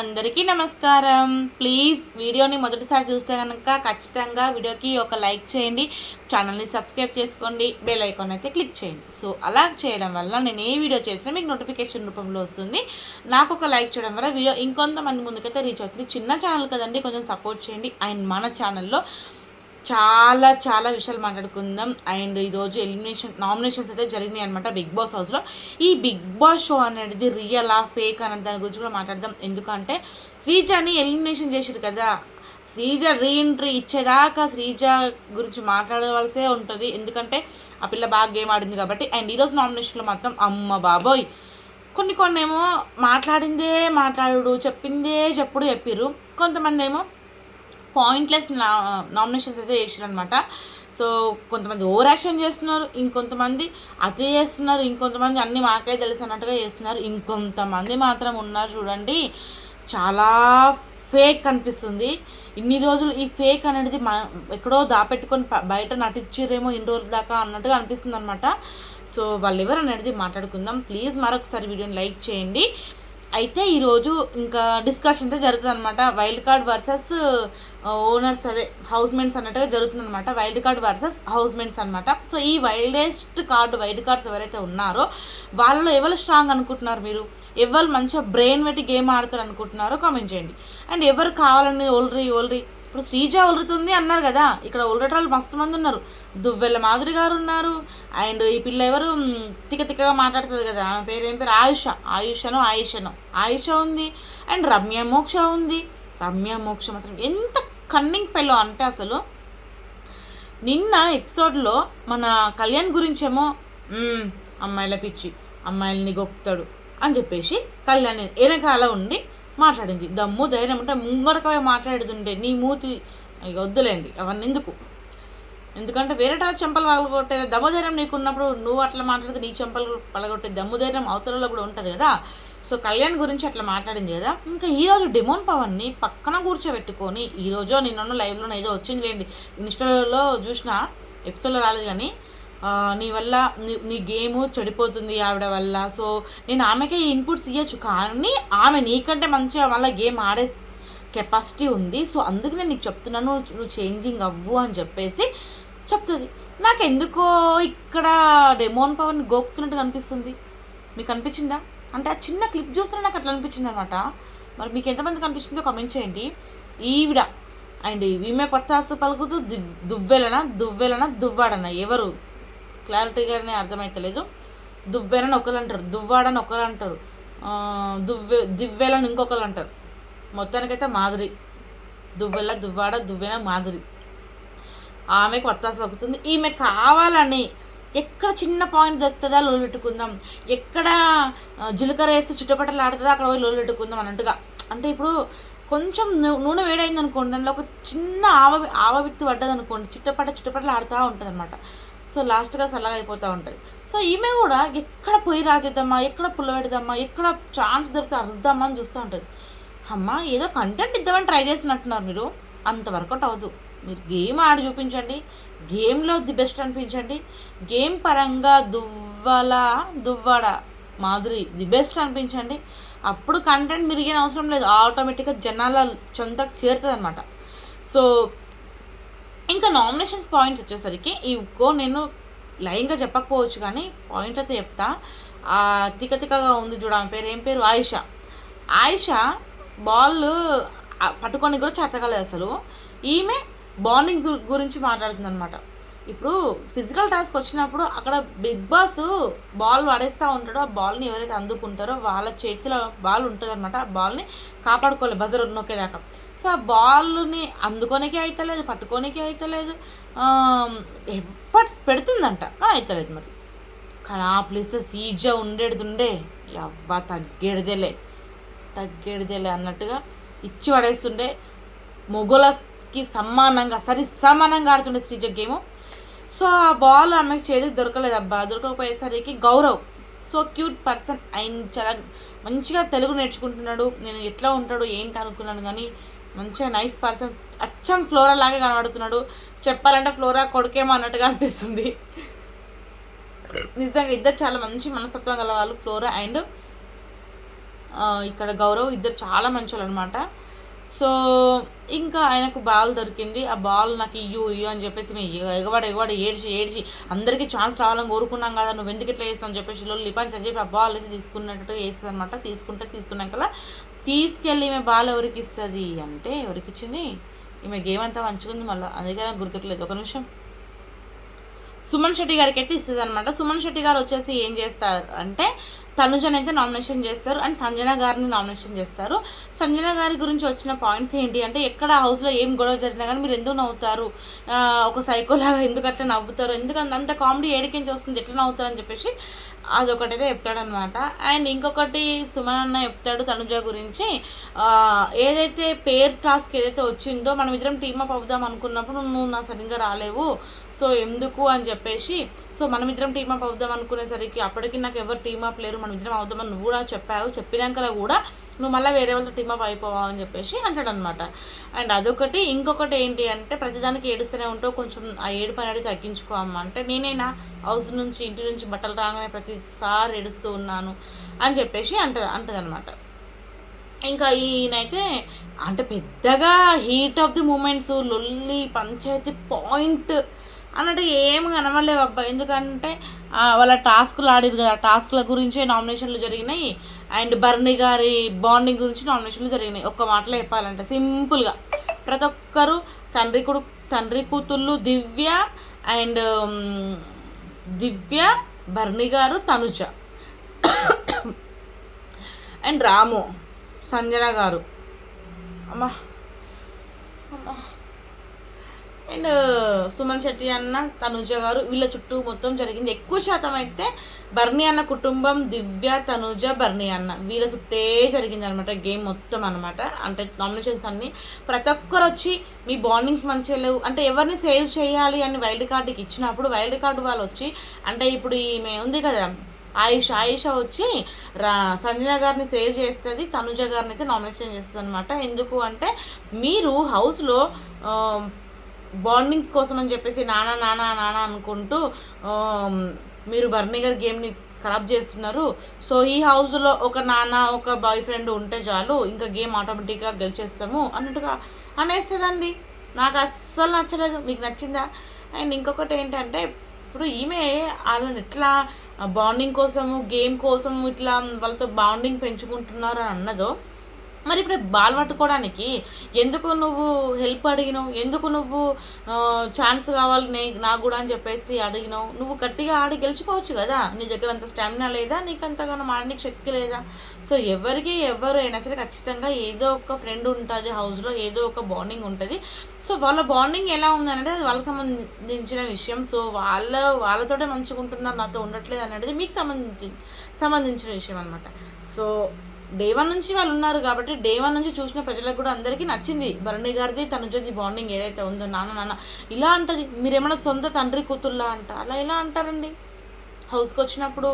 అందరికీ నమస్కారం. ప్లీజ్ వీడియోని మొదటిసారి చూస్తే కనుక ఖచ్చితంగా వీడియోకి ఒక లైక్ చేయండి. ఛానల్ని సబ్స్క్రైబ్ చేసుకోండి. బెల్ ఐకాన్ అయితే క్లిక్ చేయండి. సో అలా చేయడం వల్ల నేను ఏ వీడియో చేసినా మీకు నోటిఫికేషన్ రూపంలో వస్తుంది. నాకు ఒక లైక్ చేయడం వల్ల వీడియో ఇంకొంతమంది ముందుకైతే రీచ్ అవుతుంది. చిన్న ఛానల్ కదండి కొంచెం సపోర్ట్ చేయండి. అండ్ మన ఛానల్లో చాలా చాలా విషయాలు మాట్లాడుకుందాం. అండ్ ఈరోజు ఎలిమినేషన్ నామినేషన్స్ అయితే జరిగినాయి అనమాట బిగ్ బాస్ హౌస్లో. ఈ బిగ్ బాస్ షో అనేది రియలా ఫేక్ అనే దాని గురించి కూడా మాట్లాడదాం. ఎందుకంటే శ్రీజాని ఎలిమినేషన్ చేశారు కదా. శ్రీజ రీఎంట్రీ ఇచ్చేదాకా శ్రీజ గురించి మాట్లాడవలసే ఉంటుంది. ఎందుకంటే ఆ పిల్ల బాగా గేమ్ ఆడింది కాబట్టి. అండ్ ఈరోజు నామినేషన్లో మాత్రం అమ్మ బాబోయ్! కొన్ని కొన్ని ఏమో మాట్లాడిందే మాట్లాడు చెప్పిందే చెప్పుడు చెప్పిర్రు. కొంతమంది ఏమో పాయింట్లెస్ నామినేషన్స్ అయితే చేసారనమాట సో కొంతమంది ఓవర్ యాక్షన్ చేస్తున్నారు ఇంకొంతమంది అతి చేస్తున్నారు ఇంకొంతమంది అన్ని మాకే తెలుసు అన్నట్టుగా చేస్తున్నారు. ఇంకొంతమంది మాత్రం ఉన్నారు చూడండి. చాలా ఫేక్ అనిపిస్తుంది ఇన్ని రోజులు ఈ ఫేక్ అనేది మా ఎక్కడో దాపెట్టుకొని బయట నటించారేమో ఇన్ని రోజుల దాకా అన్నట్టుగా అనిపిస్తుంది అనమాట సో వాళ్ళు ఎవరు అనేది మాట్లాడుకుందాం. ప్లీజ్ మరొకసారి వీడియోని లైక్ చేయండి. అయితే ఈరోజు ఇంకా డిస్కషన్ అంటే జరుగుతుంది అనమాట వైల్డ్ కార్డ్ వర్సెస్ ఓనర్స్ అదే హౌస్ మెంట్స్ అన్నట్టుగా జరుగుతుంది అనమాట wild card versus housemates అనమాట సో ఈ వైల్డెస్ట్ కార్డ్ వైల్డ్ కార్డ్స్ ఎవరైతే ఉన్నారో వాళ్ళలో ఎవరు స్ట్రాంగ్ అనుకుంటున్నారు మీరు? ఎవరు మంచిగా బ్రెయిన్ పెట్టి గేమ్ ఆడతారు అనుకుంటున్నారో కామెంట్ చేయండి. అండ్ ఎవరు కావాలని ఓల్రీ ఓల్రీ ఇప్పుడు శ్రీజ ఒలురుతుంది అన్నారు కదా ఇక్కడ ఒలరటాలు మస్తు మంది ఉన్నారు. దువ్వెల మాధురి గారు ఉన్నారు అండ్ ఈ పిల్ల ఎవరు తిక్క తిక్కగా మాట్లాడుతుంది కదా ఆమె పేరు ఏం పేరు? ఆయుష ఆయుషను ఆయుషను. ఆయుష ఉంది అండ్ రమ్య మోక్ష ఉంది. రమ్య మోక్ష మాత్రం ఎంత కన్నింగ్ ఫెలో అంటే అసలు నిన్న ఎపిసోడ్లో మన కళ్యాణ్ గురించేమో అమ్మాయిల పిచ్చి అమ్మాయిల్ని గొక్కుతాడు అని చెప్పేసి కళ్యాణ్ వెనకాల ఉండి మాట్లాడింది. దమ్ము ధైర్యం ఉంటే ముంగడకాయ మాట్లాడుతుండే నీ మూతి వద్దులేండి. అవన్నీ ఎందుకు? ఎందుకంటే వేరేటా చెంపలు పగలగొట్టే దమ్ముధైర్యం నీకున్నప్పుడు నీకు ఉన్నప్పుడు నువ్వు అట్లా మాట్లాడితే నీ చెంపలు పలగొట్టే దమ్ము ధైర్యం అవతలలో కూడా ఉంటుంది కదా. సో కళ్యాణ్ గురించి అట్లా మాట్లాడింది కదా. ఇంకా ఈరోజు డెమోన్ పవన్ని పక్కన కూర్చోబెట్టుకొని ఈరోజు నిన్న లైవ్లో ఏదో వచ్చింది లేండి ఇన్స్టాలో చూసిన ఎపిసోడ్లో రాలేదు కానీ నీ వల్ల నీ నీ గేమ్ చెడిపోతుంది ఆవిడ వల్ల. సో నేను ఆమెకే ఇన్పుట్స్ ఇవ్వచ్చు కానీ ఆమె నీకంటే మంచిగా మళ్ళీ గేమ్ ఆడే కెపాసిటీ ఉంది. సో అందుకు నేను నీకు చెప్తున్నాను నువ్వు చేంజింగ్ అవ్వు అని చెప్పేసి చెప్తుంది. నాకు ఎందుకో ఇక్కడ డెమోన్ పవన్ గోకుతున్నట్టు అనిపిస్తుంది. మీకు అనిపించిందా? అంటే ఆ చిన్న క్లిప్ చూస్తున్నా నాకు అట్లా అనిపించింది అనమాట మరి మీకు ఎంతమంది కనిపించిందో కామెంట్ చేయండి. ఈవిడ అండ్ ఈమె కొత్త ఆశ పలుకుతూ దువ్వెలన దువ్వెలనా దువ్వెలనా దువ్వాడనా? ఎవరు? క్లారిటీగానే అర్థమవుతలేదు దువ్వెనని ఒకరు అంటారు దువ్వాడని ఒకరు అంటారు దువ్వె దివ్వెలని ఇంకొకరు అంటారు మొత్తానికైతే మాధురి దువ్వెల దువ్వాడ దువ్వెన మాధురి ఆమెకు వత్తాస వస్తుంది ఈమె కావాలని ఎక్కడ చిన్న పాయింట్ దొరుకుతుందా లోలు పెట్టుకుందాం. ఎక్కడ జీలకర్ర వేస్తే చుట్టుపట్టలు ఆడుతుందా అక్కడ పోయి లోలు పెట్టుకుందాం అన్నట్టుగా. అంటే ఇప్పుడు కొంచెం నూనె వేడైంది అనుకోండి దానిలో ఒక చిన్న ఆవ ఆవ విత్తి పడ్డది అనుకోండి చిట్టపట్ట చిట్టపట్టలు ఆడుతూ ఉంటుంది అనమాట సో లాస్ట్గా చల్లగా అయిపోతూ ఉంటుంది సో ఈమె కూడా ఎక్కడ పోయి రాజేద్దామా ఎక్కడ పుల్ల పెడదామా ఎక్కడ ఛాన్స్ దొరికితే అరుద్దామా అని చూస్తూ ఉంటుంది. అమ్మ ఏదో కంటెంట్ ఇద్దామని ట్రై చేసినట్టున్నారు మీరు. అంతవరకు అవ్వదు. మీరు గేమ్ ఆడి చూపించండి. గేమ్లో ది బెస్ట్ అనిపించండి. గేమ్ పరంగా దువ్వల దువ్వడ మాధురి ది బెస్ట్ అనిపించండి. అప్పుడు కంటెంట్ మీరు అవసరం లేదు. ఆటోమేటిక్గా జనాల చొంతకు చేరుతుంది అనమాట సో ఇంకా నామినేషన్స్ పాయింట్స్ వచ్చేసరికి ఇవిగో నేను లైన్గా చెప్పకపోవచ్చు కానీ పాయింట్ అయితే చెప్తా. ఆ తిక్క తిక్కగా ఉంది చూడ ఆమె పేరు. ఏం పేరు? ఆయిష. ఆయిష బాల్ పట్టుకొని కూడా చేతకలేదు అసలు. ఈమె బాండింగ్ గురించి మాట్లాడుతుంది అనమాట ఇప్పుడు ఫిజికల్ టాస్క్ వచ్చినప్పుడు అక్కడ బిగ్ బాస్ బాల్ పడేస్తూ ఉంటాడో. ఆ బాల్ని ఎవరైతే అందుకుంటారో వాళ్ళ చేతిలో బాల్ ఉంటుంది అనమాట ఆ బాల్ని కాపాడుకోవాలి బజర్ నొక్కేదాకా. సో ఆ బాల్ని అందుకోనికే అవుతలేదు పట్టుకోనికే అవుతలేదు ఎఫర్ట్స్ పెడుతుందంట. కానీ అవుతలేదు మరి. కానీ ఆ ప్లేస్లో సీజా ఉండేది ఉండే. అబ్బా తగ్గేడిదేలే. తగ్గేడిదేలే అన్నట్టుగా ఇచ్చి పడేస్తుండే. మొగలకి సమానంగా సరి సమానంగా ఆడుతుండే శ్రీజ గేమ్. సో ఆ బాల్ ఆమెకి చేతికి దొరకలేదు. అబ్బా దొరకకపోయేసరికి గౌరవ్ సో క్యూట్ పర్సన్ ఆయన చాలా మంచిగా తెలుగు నేర్చుకుంటున్నాడు. నేను ఎట్లా ఉంటాడు ఏంటి అనుకున్నాను కానీ మంచిగా నైస్ పర్సన్ అచ్చం ఫ్లోరా లాగే కనబడుతున్నాడు. చెప్పాలంటే ఫ్లోరా కొడుకేమో అన్నట్టుగా అనిపిస్తుంది. నిజంగా ఇద్దరు చాలా మంచి మనస్తత్వం గల వాళ్ళు ఫ్లోరా అండ్ ఇక్కడ గౌరవ్ ఇద్దరు చాలా మంచోళ్ళు అనమాట సో ఇంకా ఆయనకు బాల్ దొరికింది. ఆ బాల్ నాకు ఇయ్యు ఇయ్యు అని చెప్పేసి మేము ఎగ- ఎగబడి ఎగబడి ఏడ్చి ఏడ్చి అందరికీ ఛాన్స్ రావాలని కోరుకున్నాం కదా నువ్వు ఎందుకు ఇట్లా చేస్తావు అని చెప్పేసి లొల్లి పంచ్ అని చెప్పి ఆ బాల్ అయితే తీసుకున్నట్టు వేస్తుంది అనమాట తీసుకుంటే తీసుకున్నాక తీసుకెళ్ళి ఈమె బాల్ ఎవరికి ఇస్తుంది అంటే ఎవరికి ఇచ్చింది ఈమె గేమ్ అంతా మంచుకుంది మళ్ళీ. అందుకే నాకు గుర్తుకులేదు. ఒక నిమిషం. సుమన్ శెట్టి గారికి అయితే ఇస్తుంది అనమాట సుమన్ శెట్టి గారు వచ్చేసి ఏం చేస్తారు అంటే తనుజన్ అయితే నామినేషన్ చేస్తారు అండ్ సంజన గారిని నామినేషన్ చేస్తారు. సంజన గారి గురించి వచ్చిన పాయింట్స్ ఏంటి అంటే ఎక్కడ హౌస్లో ఏం గొడవ జరిగినా కానీ మీరు ఎందుకు నవ్వుతారు? ఒక సైకోలాగా ఎందుకు అట్లా నవ్వుతారు? ఎందుకంటే అంత కామెడీ ఏడికించి వస్తుంది. ఎట్లా నవ్వుతారు అని చెప్పేసి అదొకటైతే చెప్తాడనమాట అండ్ ఇంకొకటి సుమన్ అన్న చెప్తాడు తనుజ గురించి. ఏదైతే పేర్ టాస్క్ ఏదైతే వచ్చిందో మనం ఇద్దరం టీమప్ అవుదాం అనుకున్నప్పుడు నువ్వు నా సరిగ్గా రాలేవు. సో ఎందుకు అని చెప్పేసి సో మనం ఇద్దరం టీమప్ అవుదాం అనుకునేసరికి అప్పటికి నాకు ఎవరు టీమప్ లేరు మనం ఇద్దరం అవుదామని నువ్వు కూడా చెప్పావు. చెప్పినాక కూడా నువ్వు మళ్ళీ వేరే వాళ్ళతో టీమప్ అయిపోవావు అని చెప్పేసి అంటాడు అనమాట అండ్ అదొకటి. ఇంకొకటి ఏంటి అంటే ప్రతిదానికి ఏడుస్తూనే ఉంటావు. కొంచెం ఆ ఏడు పని అనేది తగ్గించుకో అమ్మ. అంటే నేనైనా హౌస్ నుంచి ఇంటి నుంచి బట్టలు రాగానే ప్రతిసారి ఏడుస్తూ ఉన్నాను అని చెప్పేసి అంటది అంటది అనమాట ఇంకా ఈయనైతే అంటే పెద్దగా హీట్ ఆఫ్ ది మూమెంట్స్ లొల్లి పంచాయతీ పాయింట్ అన్నట్టు ఏం కనబడలేవు అబ్బా. ఎందుకంటే వాళ్ళ టాస్క్లు ఆడిరు కదా. టాస్క్ల గురించే నామినేషన్లు జరిగినాయి. అండ్ బర్నీ గారి బాండింగ్ గురించి నామినేషన్లు జరిగినాయి. ఒక్క మాటలో చెప్పాలంటే సింపుల్గా. ప్రతి ఒక్కరు తండ్రి కొడు తండ్రి కూతుళ్ళు దివ్య అండ్ దివ్య బర్ని గారు తనుజ. అండ్ రాము సంజన గారు. అమ్మా. అమ్మా. అండ్ uh, సుమన్ శెట్టి అన్న తనుజ గారు వీళ్ళ చుట్టూ మొత్తం జరిగింది. ఎక్కువ శాతం అయితే బర్నీ అన్న కుటుంబం దివ్య తనుజ బర్నీ అన్న వీళ్ళ చుట్టే జరిగింది అనమాట గేమ్ మొత్తం అనమాట అంటే నామినేషన్స్ అన్నీ. ప్రతి ఒక్కరు వచ్చి మీ బాండింగ్స్ మంచిగా లేవు. అంటే ఎవరిని సేవ్ చేయాలి అని వైల్డ్ కార్డుకి ఇచ్చినప్పుడు వైల్డ్ కార్డు వాళ్ళు వచ్చి అంటే ఇప్పుడు ఈమె ఉంది కదా ఆయుష్ ఆయుష వచ్చి రా సంజన గారిని సేవ్ చేస్తుంది తనుజ గారిని అయితే నామినేషన్ చేస్తుంది అనమాట ఎందుకు అంటే మీరు హౌస్లో బాండింగ్స్ కోసం అని చెప్పేసి నానా నానా నానా అనుకుంటూ మీరు బర్నీ గారి గేమ్ని ఖరాబ్ చేస్తున్నారు. సో ఈ హౌస్లో ఒక నాన్న ఒక బాయ్ ఫ్రెండ్ ఉంటే చాలు ఇంకా గేమ్ ఆటోమేటిక్గా గెలిచేస్తాము అన్నట్టుగా అనేస్తుందండి. నాకు అస్సలు నచ్చలేదు. మీకు నచ్చిందా? అండ్ ఇంకొకటి ఏంటంటే ఇప్పుడు ఈమె వాళ్ళని ఎట్లా బాండింగ్ కోసము గేమ్ కోసము ఇట్లా వాళ్ళతో బాండింగ్ పెంచుకుంటున్నారు అని అన్నదో మరి ఇప్పుడు బాల్ పట్టుకోవడానికి ఎందుకు నువ్వు హెల్ప్ అడిగినావు? ఎందుకు నువ్వు ఛాన్స్ కావాలి నే నాకు కూడా అని చెప్పేసి అడిగినావు? నువ్వు గట్టిగా ఆడి గెలుచుకోవచ్చు కదా? నీ దగ్గర అంత స్టామినా లేదా? నీకు అంతగానో ఆడడానికి శక్తి లేదా? సో ఎవరికి ఎవరు అయినా సరే ఖచ్చితంగా ఏదో ఒక ఫ్రెండ్ ఉంటుంది హౌస్లో ఏదో ఒక బాండింగ్ ఉంటుంది. సో వాళ్ళ బాండింగ్ ఎలా ఉందనేది అది వాళ్ళకి సంబంధించిన విషయం. సో వాళ్ళ వాళ్ళతోటే మంచిగా ఉంటున్నారు నాతో ఉండట్లేదు అనేది మీకు సంబంధించి సంబంధించిన విషయం అనమాట సో డే వన్ నుంచి వాళ్ళు ఉన్నారు కాబట్టి డే వన్ నుంచి చూసిన ప్రజలకు కూడా అందరికీ నచ్చింది. భరణి గారిది తనుజది బాండింగ్ ఏదైతే ఉందో నాన్న నాన్న. ఇలా అంటది. మీరేమైనా సొంత తండ్రి కూతుర్లా అంట? అలా ఎలా అంటారండి? హౌస్కి వచ్చినప్పుడు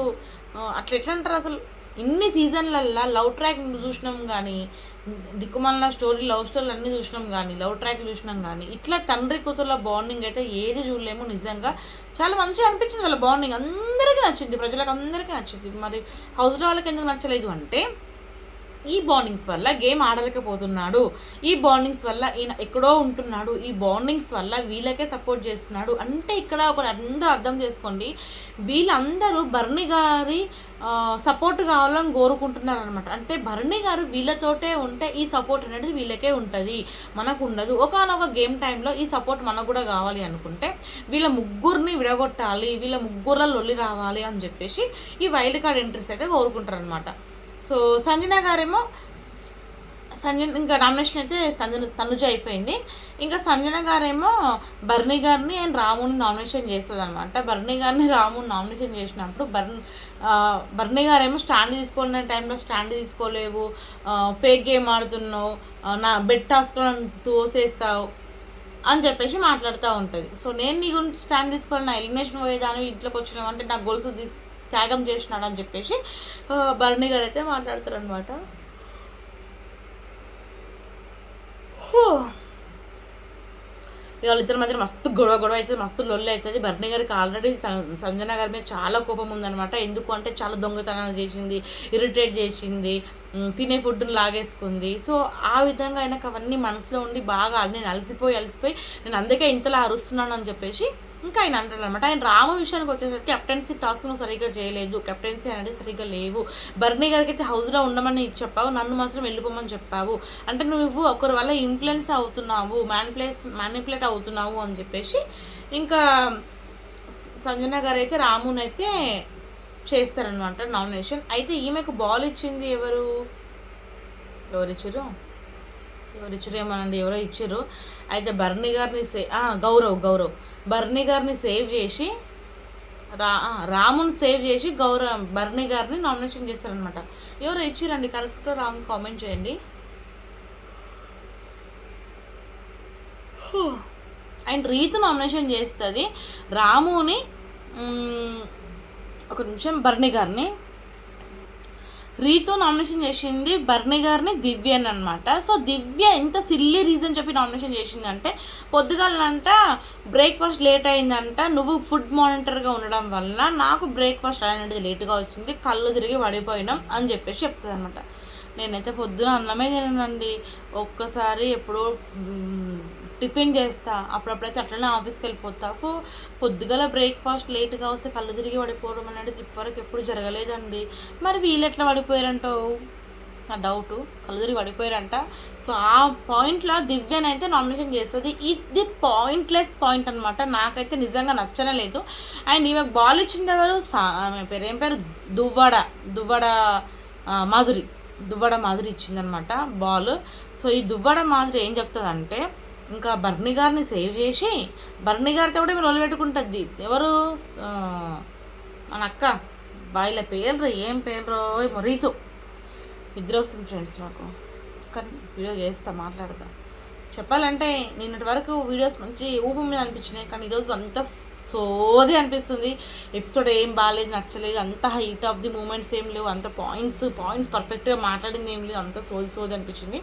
అట్లా ఎట్లా అంటారు అసలు? ఇన్ని సీజన్లల్లో లవ్ ట్రాక్ చూసినాం కానీ దిక్కుమాలిన స్టోరీ లవ్ స్టోరీలు అన్నీ చూసినాం కానీ లవ్ ట్రాక్ చూసినాం కానీ ఇట్లా తండ్రి కూతుర్ల బాండింగ్ అయితే ఏది చూడలేము నిజంగా. చాలా మంచిగా అనిపించింది వాళ్ళ బాండింగ్ అందరికీ నచ్చింది. ప్రజలకు అందరికీ నచ్చింది. మరి హౌస్లో వాళ్ళకి ఎందుకు నచ్చలేదు అంటే ఈ బాండింగ్స్ వల్ల గేమ్ ఆడలేకపోతున్నాడు. ఈ బాండింగ్స్ వల్ల ఈయన ఎక్కడో ఉంటున్నాడు. ఈ బాండింగ్స్ వల్ల వీళ్ళకే సపోర్ట్ చేస్తున్నాడు. అంటే ఇక్కడ ఒకటి అందరూ అర్థం చేసుకోండి. వీళ్ళందరూ భరణి గారి సపోర్ట్ కావాలని కోరుకుంటున్నారు అనమాట అంటే భరణి గారు వీళ్ళతోటే ఉంటే ఈ సపోర్ట్ అనేది వీళ్ళకే ఉంటుంది. మనకు ఉండదు ఒకనొక గేమ్ టైంలో ఈ సపోర్ట్ మనకు కూడా కావాలి అనుకుంటే వీళ్ళ ముగ్గురిని విడగొట్టాలి వీళ్ళ ముగ్గురులో లొల్లి రావాలి అని చెప్పేసి ఈ వైల్డ్ కార్డ్ ఎంట్రీస్ అయితే కోరుకుంటారు అనమాట సో సంజన గారేమో సంజన ఇంకా నామినేషన్ అయితే సంజన తనుజ అయిపోయింది. ఇంకా సంజన గారేమో బర్నీ గారిని అండ్ రాముని నామినేషన్ చేస్తుంది అనమాట బర్నీ గారిని రాముని నామినేషన్ చేసినప్పుడు బర్న్ బర్నీ గారేమో స్టాండ్ తీసుకునే టైంలో స్టాండ్ తీసుకోలేవు. ఫేక్ గేమ్ ఆడుతున్నావు. నా బెడ్ టాస్క్లో తోసేస్తావు అని చెప్పేసి మాట్లాడుతూ ఉంటుంది. సో నేను నీ గురించి స్టాండ్ తీసుకొని నా ఎలిమినేషన్ పోయేదాన్ని ఇంట్లోకి వచ్చినావు అంటే నా గొలుసు తీసు త్యాగం చేసినాడు అని చెప్పేసి భరణి గారు అయితే మాట్లాడతారు అనమాట ఇక వాళ్ళిద్దరి మధ్య మస్తు గొడవ గొడవ అవుతుంది మస్తు లొల్లి అవుతుంది. భరణి గారికి ఆల్రెడీ సంజన గారి మీద చాలా కోపం ఉందనమాట ఎందుకు అంటే చాలా దొంగతనాలు చేసింది ఇరిటేట్ చేసింది తినే ఫుడ్ని లాగేసుకుంది. సో ఆ విధంగా ఆయనకు అవన్నీ మనసులో ఉండి బాగా నేను అలసిపోయి అలసిపోయి నేను అందుకే ఇంతలా అరుస్తున్నాను అని చెప్పేసి ఇంకా ఆయన అంటాడు అనమాట ఆయన రాము విషయానికి వచ్చేసరికి కెప్టెన్సీ టాస్క్ను సరిగ్గా చేయలేదు. కెప్టెన్సీ అనేది సరిగ్గా లేవు. బర్నీ గారికి అయితే హౌస్లో ఉండమని చెప్పావు. నన్ను మాత్రం వెళ్ళిపోమని చెప్పావు. అంటే నువ్వు ఒకరి వల్ల ఇన్ఫ్లుయెన్స్ అవుతున్నావు. మ్యాన్ప్లేస్ మ్యానిపులేట్ అవుతున్నావు అని చెప్పేసి ఇంకా సంజన గారు అయితే రామునైతే చేస్తారనమాట నామినేషన్ అయితే ఈమెకు బాల్ ఇచ్చింది ఎవరు? ఎవరిచ్చారు? ఎవరు ఇచ్చారు ఏమనండి ఎవరో ఇచ్చారు. అయితే బర్నీ గారిని సే గౌరవ్ గౌరవ్. బర్నీ గారిని సేవ్ చేసి రా రాముని సేవ్ చేసి గౌరవ్ బర్నీ గారిని నామినేషన్ చేస్తారనమాట ఎవరు ఇచ్చిరండి? కరెక్ట్ రాంగ్ కామెంట్ చేయండి. అండ్ రీతు నామినేషన్ చేస్తుంది. రాముని ఒక నిమిషం బర్నీ గారిని రీతు నామినేషన్ చేసింది బర్నీ గారిని దివ్యన్ అనమాట సో దివ్య ఇంత సిల్లీ రీజన్ చెప్పి నామినేషన్ చేసిందంటే పొద్దుగాలంట బ్రేక్ఫాస్ట్ లేట్ అయిందంట నువ్వు ఫుడ్ మానిటర్గా ఉండడం వలన నాకు బ్రేక్ఫాస్ట్ అనేది లేట్గా వచ్చింది కళ్ళు తిరిగి పడిపోయినాం అని చెప్పేసి చెప్తుంది అనమాట నేనైతే పొద్దున అన్నమే తిననండి. ఒక్కసారి ఎప్పుడో టిఫిన్ చేస్తా. అప్పుడప్పుడైతే అట్లనే ఆఫీస్కి వెళ్ళిపోతా. సో పొద్దుగల బ్రేక్ఫాస్ట్ లేట్గా వస్తే కళ్ళు తిరిగి పడిపోవడం అనేది ఇప్పటివరకు ఎప్పుడు జరగలేదండి. మరి వీళ్ళు ఎట్లా పడిపోయారంటావు నా డౌట్. కళ్ళు తిరిగి పడిపోయారంట. సో ఆ పాయింట్లో దివ్యనైతే నామినేషన్ చేస్తుంది. ఇది పాయింట్లెస్ పాయింట్ అనమాట నాకైతే నిజంగా నచ్చనే లేదు. అండ్ ఈమె బాల్ ఇచ్చింది ఎవరు? ఆమె పేరు ఏం పేరు? దువ్వడ దువ్వడ మాధురి. దువ్వడ మాధురి ఇచ్చిందనమాట బాల్. సో ఈ దువ్వడ మాధురి ఏం చెప్తుందంటే ఇంకా బర్ని గారిని సేవ్ చేసి బర్ని గారితో కూడా మీరు వదిలిపెట్టుకుంటుంది ఎవరు? మన అక్క. బాయిల పేరు ఏం పేరు ఏమో రీతు నిద్ర వస్తుంది ఫ్రెండ్స్ నాకు. కానీ వీడియో చేస్తా మాట్లాడతా. చెప్పాలంటే నిన్నటి వరకు వీడియోస్ మంచి ఊపు మీద అనిపించినాయి. కానీ ఈరోజు అంత సోది అనిపిస్తుంది. ఎపిసోడ్ ఏం బాగాలేదు నచ్చలేదు. అంత హైట్ ఆఫ్ ది మూమెంట్స్ ఏం లేవు. అంత పాయింట్స్ పాయింట్స్ పర్ఫెక్ట్గా మాట్లాడింది ఏం లేదు. అంత సోది సోది అనిపించింది.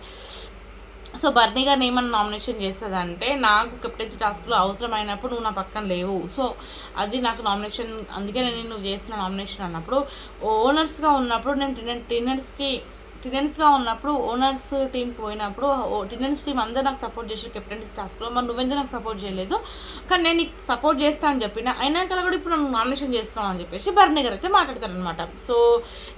సో బర్నీ గారిని ఏమన్నా నామినేషన్ చేస్తుందంటే నాకు కెప్టెన్సీ టాస్క్లో అవసరమైనప్పుడు నువ్వు నా పక్కన లేవు. సో అది నాకు నామినేషన్ అందుకే నేను నువ్వు చేస్తున్న నామినేషన్ అన్నప్పుడు ఓనర్స్గా ఉన్నప్పుడు నేను టినెన్ టినెన్స్గా ఉన్నప్పుడు ఓనర్స్ టీంకి పోయినప్పుడు టినెన్స్ టీం అందరూ నాకు సపోర్ట్ చేశారు కెప్టెన్స్ టాస్క్లో మరి నువ్వెందుకు నాకు సపోర్ట్ చేయలేదు? కానీ నేను నీకు సపోర్ట్ చేస్తా అని చెప్పిన అయినా కల కూడా ఇప్పుడు నన్ను నామినేషన్ చేస్తున్నావు అని చెప్పేసి బర్నీ గారు అయితే మాట్లాడతారనమాట సో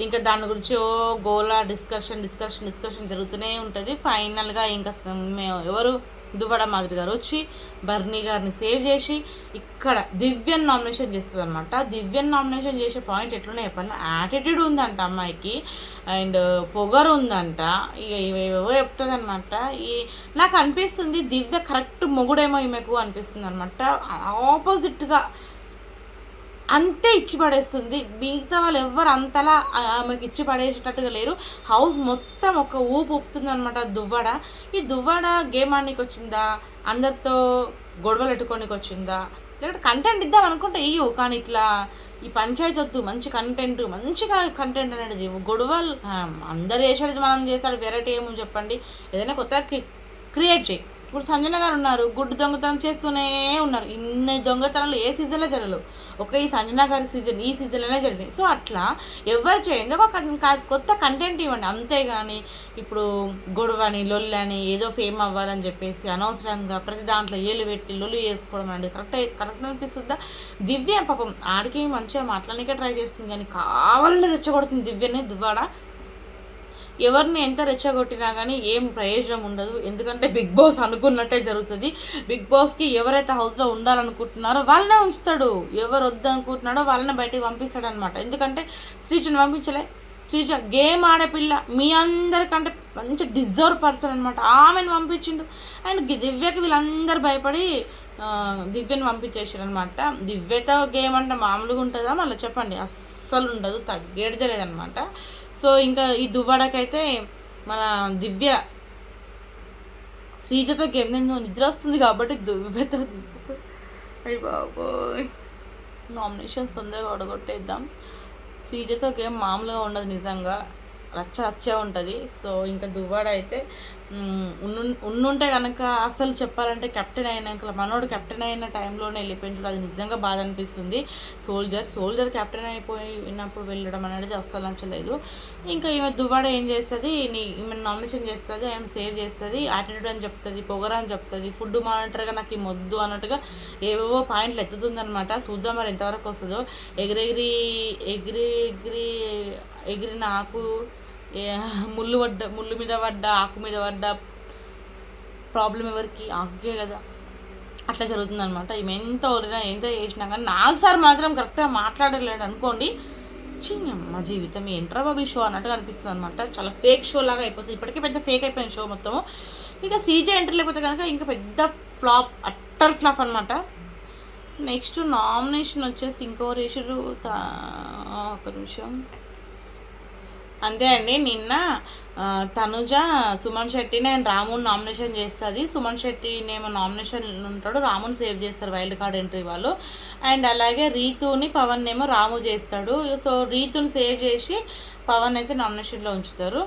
ఇంకా దాని గురించి ఓ గోలా డిస్కషన్ డిస్కషన్ డిస్కషన్ జరుగుతూనే ఉంటుంది. ఫైనల్గా ఇంకా మేము ఎవరు దువ్వడ మాదిరి గారు వచ్చి బర్నీ గారిని సేవ్ చేసి ఇక్కడ దివ్యన్ నామినేషన్ చేస్తుంది అనమాట దివ్యన్ నామినేషన్ చేసే పాయింట్ ఎట్లున్నాయి చెప్పాలి యాటిట్యూడ్ ఉందంట అమ్మాయికి అండ్ పొగరు ఉందంట. ఇక ఇవేవో చెప్తుంది అనమాట ఈ నాకు అనిపిస్తుంది దివ్య కరెక్ట్ మొగుడేమో ఈమెకు అనిపిస్తుంది అనమాట ఆపోజిట్గా అంతే ఇచ్చి పడేస్తుంది. మిగతా వాళ్ళు ఎవ్వరు అంతలా ఆమెకి ఇచ్చి పడేసేటట్టుగా లేరు. హౌస్ మొత్తం ఒక ఊపు ఊపుతుంది అనమాట దువ్వాడ. ఈ దువ్వాడ గేమ్ ఆడడానికి వచ్చిందా అందరితో గొడవలు పెట్టుకోనికి వచ్చిందా లేకపోతే కంటెంట్ ఇద్దాం అనుకుంటే ఇయ్యు కానీ ఇట్లా ఈ పంచాయతీ వద్దు మంచి కంటెంట్ మంచిగా కంటెంట్ అనేది గొడవలు అందరు వేసాడు మనం చేస్తాడు వెరైటీ ఏమో చెప్పండి. ఏదైనా కొత్తగా క్రియేట్ చేయి. ఇప్పుడు సంజన గారు ఉన్నారు గుడ్డు దొంగతనం చేస్తూనే ఉన్నారు. ఇన్ని దొంగతనాలు ఏ సీజన్లో జరగలేవు. ఒక ఈ సంజన గారి సీజన్ ఈ సీజన్లోనే జరిగింది. సో అట్లా ఎవరు చేయండి ఒక కొత్త కంటెంట్ ఇవ్వండి. అంతేగాని ఇప్పుడు గొడవని లొల్లని ఏదో ఫేమ్ అవ్వాలని చెప్పేసి అనవసరంగా ప్రతి దాంట్లో ఏలు పెట్టి లొల్లు చేసుకోవడం అండి కరెక్ట్ కరెక్ట్ అనిపిస్తుందా? దివ్య పాపం ఆడికి మంచిగా మాట్లాడడానికే ట్రై చేస్తుంది. కానీ కావాలని రెచ్చగొడుతుంది దివ్యని. దువ్వాడ? ఎవరిని ఎంత రెచ్చగొట్టినా కానీ ఏం ప్రయోజనం ఉండదు. ఎందుకంటే బిగ్ బాస్ అనుకున్నట్టే జరుగుతుంది. బిగ్ బాస్కి ఎవరైతే హౌస్లో ఉండాలనుకుంటున్నారో వాళ్ళనే ఉంచుతాడు. ఎవరు వద్దనుకుంటున్నాడో వాళ్ళనే వాళ్ళని బయటికి పంపిస్తాడు అనమాట ఎందుకంటే శ్రీజను పంపించలే. శ్రీజ గేమ్ ఆడే పిల్ల. మీ అందరికంటే మంచి డిజర్వ్ పర్సన్ అనమాట ఆమెను పంపించిండు. అండ్ దివ్యకి వీళ్ళందరూ భయపడి దివ్యను పంపించేసారు అనమాట దివ్యతో గేమ్ అంటే మామూలుగా ఉంటుందా? మళ్ళీ చెప్పండి. అస్సలు ఉండదు. తగ్గేడిదే లేదనమాట సో ఇంకా ఈ దువ్వాడకైతే మన దివ్య శ్రీజతో గేమ్ నేను నిద్ర వస్తుంది కాబట్టి దువ్వతో దివ్యతో. అయ్యి బాబోయ్. నామినేషన్స్ తొందరగా ఒడగొట్టేద్దాం. శ్రీజతో గేమ్ మామూలుగా ఉండదు నిజంగా. రచ్చ రచ్చే ఉంటుంది. సో ఇంకా దువ్వాడ అయితే ఉన్నుంటే కనుక అసలు చెప్పాలంటే కెప్టెన్ అయినాక మనోడు కెప్టెన్ అయిన టైంలోనే వెళ్ళిపోయించడం అది నిజంగా బాధ అనిపిస్తుంది. సోల్జర్ సోల్జర్ కెప్టెన్ అయిపోయినప్పుడు వెళ్ళడం అనేది అస్సలు నచ్చలేదు. ఇంకా ఈమె దువ్వాడ ఏం చేస్తుంది? నీ ఈమె నామినేషన్ చేస్తుంది ఆయన సేవ్ చేస్తుంది యాటిట్యూడ్ అని చెప్తుంది పొగర అని చెప్తుంది ఫుడ్ మానిటర్గా నాకు ఈ మొద్దు అన్నట్టుగా ఏవేవో పాయింట్లు ఎత్తుతుంది అనమాట చూద్దాం మరి ఎంతవరకు వస్తుందో. ఎగిరెగిరి ఎగిరి ఎగిరి ఎగిరిన ఆకు ముళ్ళు పడ్డ ముళ్ళు మీద పడ్డ ఆకు మీద పడ్డ ప్రాబ్లం ఎవరికి? ఆకుకే కదా. అట్లా జరుగుతుంది అనమాట ఈమె ఎంత వదిలినా ఎంత చేసినా కానీ నాలుగు సార్ మాత్రం కరెక్ట్గా మాట్లాడలేడు అనుకోండి చిన్నమ్మ జీవితం ఏంట్రా బాబు షో అన్నట్టుగా అనిపిస్తుంది అనమాట చాలా ఫేక్ షో లాగా అయిపోతుంది. ఇప్పటికే పెద్ద ఫేక్ అయిపోయింది షో మొత్తము. ఇక సీజే ఎంటర్ లేకపోతే కనుక ఇంకా పెద్ద ఫ్లాప్ అట్టర్ ఫ్లాప్ అనమాట నెక్స్ట్ నామినేషన్ వచ్చేసి ఇంకో రేషుడు ఒక నిమిషం. అంతే అండి. నిన్న తనుజ సుమన్ శెట్టిని అండ్ రాముని నామినేషన్ చేస్తుంది. సుమన్ శెట్టినేమో నామినేషన్ ఉంటాడు. రాముని సేవ్ చేస్తారు వైల్డ్ కార్డ్ ఎంట్రీ వాళ్ళు. అండ్ అలాగే రీతుని పవన్ ఏమో రాము చేస్తాడు. సో రీతుని సేవ్ చేసి పవన్ అయితే నామినేషన్లో ఉంచుతారు.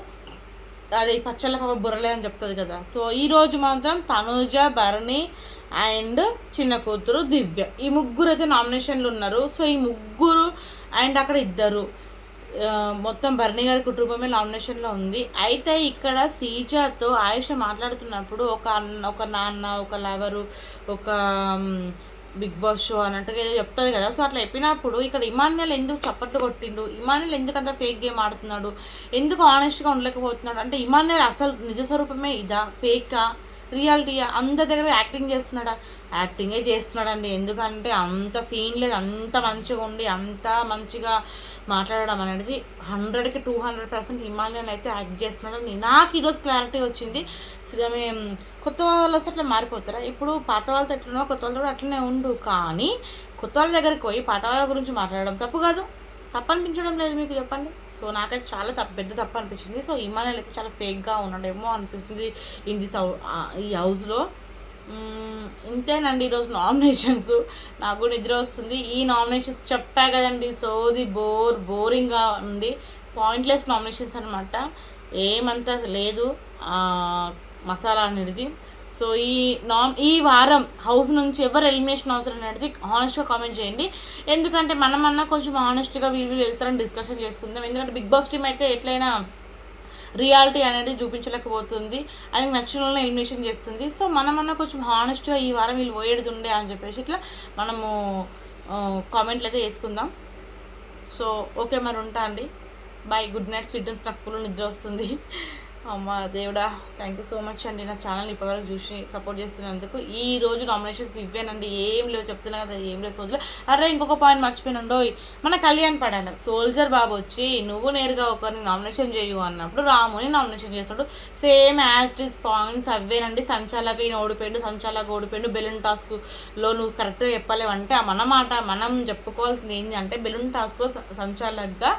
అది పచ్చళ్ళ పవ బుర్రలే అని చెప్తుంది కదా. సో ఈ రోజు మాత్రం తనుజ భరణి అండ్ చిన్న కూతురు దివ్య. ఈ ముగ్గురు అయితే నామినేషన్లు ఉన్నారు. సో ఈ ముగ్గురు అండ్ అక్కడ ఇద్దరు. మొత్తం భరణి గారి కుటుంబమే నామినేషన్లో ఉంది. అయితే ఇక్కడ శ్రీజాతో ఆయుష మాట్లాడుతున్నప్పుడు ఒక అన్న ఒక నాన్న ఒక లవరు ఒక బిగ్ బాస్ షో అన్నట్టుగా ఏదో చెప్తుంది కదా. సో అట్లా చెప్పినప్పుడు ఇక్కడ ఇమాన్యుల్ ఎందుకు చప్పట్లు కొట్టిండు? ఇమాన్యుల్ ఎందుకు అంత ఫేక్ గేమ్ ఆడుతున్నాడు? ఎందుకు ఆనెస్ట్గా ఉండలేకపోతున్నాడు? అంటే ఇమాన్యుల్ అసలు నిజ స్వరూపమే ఇదా? ఫేకా రియాలిటీయా అందరి దగ్గర యాక్టింగ్ చేస్తున్నాడా? యాక్టింగే చేస్తున్నాడండి. ఎందుకంటే అంత సీన్ లేదు. అంత మంచిగా ఉండి అంత మంచిగా మాట్లాడడం అనేది హండ్రెడ్కి టూ హండ్రెడ్ పర్సెంట్ హిమాలయన్ అయితే యాక్ట్ చేస్తున్నాడని నాకు ఈరోజు క్లారిటీ వచ్చింది. మేము కొత్త వాళ్ళు వస్తే అట్లా మారిపోతారా? ఇప్పుడు పాత వాళ్ళతో ఎట్లున్నో కొత్త వాళ్ళతో కూడా అట్లనే ఉండు. కానీ కొత్త వాళ్ళ దగ్గరికి పోయి పాత వాళ్ళ గురించి మాట్లాడడం తప్పు కాదు. తప్పు అనిపించడం లేదు మీకు చెప్పండి. సో నాకైతే చాలా తప్పు పెద్ద తప్పు అనిపించింది. సో హిమాలయాలు అయితే చాలా ఫేక్గా ఉన్నాడేమో అనిపిస్తుంది. ఇన్ దిస్ ఈ హౌస్లో ఇంతేనండి ఈరోజు నామినేషన్స్ నాకు కూడా నిద్ర వస్తుంది. ఈ నామినేషన్స్ చెప్పా కదండి సోది బోర్ బోరింగ్గా ఉంది. పాయింట్లెస్ నామినేషన్స్ అనమాట ఏమంత లేదు. మసాలా అనేది. సో ఈ నామ్ ఈ వారం హౌస్ నుంచి ఎవరు ఎలిమినేషన్ అవుతారు అనేది హానెస్ట్గా కామెంట్ చేయండి. ఎందుకంటే మనమన్నా కొంచెం హానెస్ట్గా వీళ్ళు వెళ్తారని డిస్కషన్ చేసుకుందాం. ఎందుకంటే బిగ్ బాస్ టీమ్ అయితే ఎట్లయినా రియాలిటీ అనేది చూపించలేకపోతుంది అది నచ్చిన వాళ్ళని ఎలిమినేషన్ చేస్తుంది. సో మనమన్నా కొంచెం హానెస్ట్గా ఈ వారం వీళ్ళు పోయేది ఉండే అని చెప్పేసి ఇట్లా మనము కామెంట్లు అయితే వేసుకుందాం. సో ఓకే మరి ఉంటా అండి. Bye good night sweet dreams నాకు ఫుల్ నిద్ర వస్తుంది. అమ్మ దేవుడా థ్యాంక్ యూ సో మచ్ అండి. నా ఛానల్ ఇప్పటివరకు చూసి సపోర్ట్ చేస్తున్నందుకు. ఈ రోజు నామినేషన్స్ ఇవ్వేనండి. ఏం లేవు చెప్తున్నా కదా ఏం లేవు సోల్జర్ అరే ఇంకొక పాయింట్ మర్చిపోయినండో మన కళ్యాణ్ పడాలి. సోల్జర్ బాబు వచ్చి నువ్వు నేరుగా ఒకరిని నామినేషన్ చేయు అన్నప్పుడు రాముని నామినేషన్ చేస్తాడు. సేమ్ యాజ్ ఇస్ పాయింట్స్ అవ్వేనండి. సంచాలక ఈయన ఓడిపోయిండు సంచాలక ఓడిపోయిండు. బెలూన్ టాస్క్లో నువ్వు కరెక్ట్గా చెప్పలేవంటే మన మాట మనం చెప్పుకోవాల్సింది ఏంటి అంటే బెలూన్ టాస్క్లో సంచాలకగా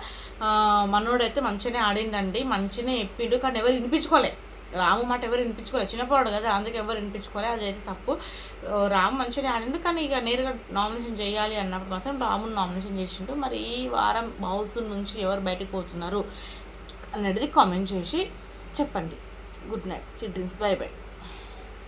మనోడైతే మంచిగానే ఆడిండండి మంచిగానే చెప్పిండు కానీ ఎవరు వినిపించుకోలే. రాము మాట ఎవరు వినిపించుకోలే. చిన్నపాడు కదా అందుకే ఎవరు వినిపించుకోలే అదైతే తప్పు. రాము మంచిగానే ఆడిండు కానీ ఇక నేరుగా నామినేషన్ చేయాలి అన్నప్పుడు మాత్రం రాముని నామినేషన్ చేసిండు. మరి ఈ వారం హౌస్ నుంచి ఎవరు బయటకు పోతున్నారు అనేది కామెంట్ చేసి చెప్పండి. Good night childrens bye bye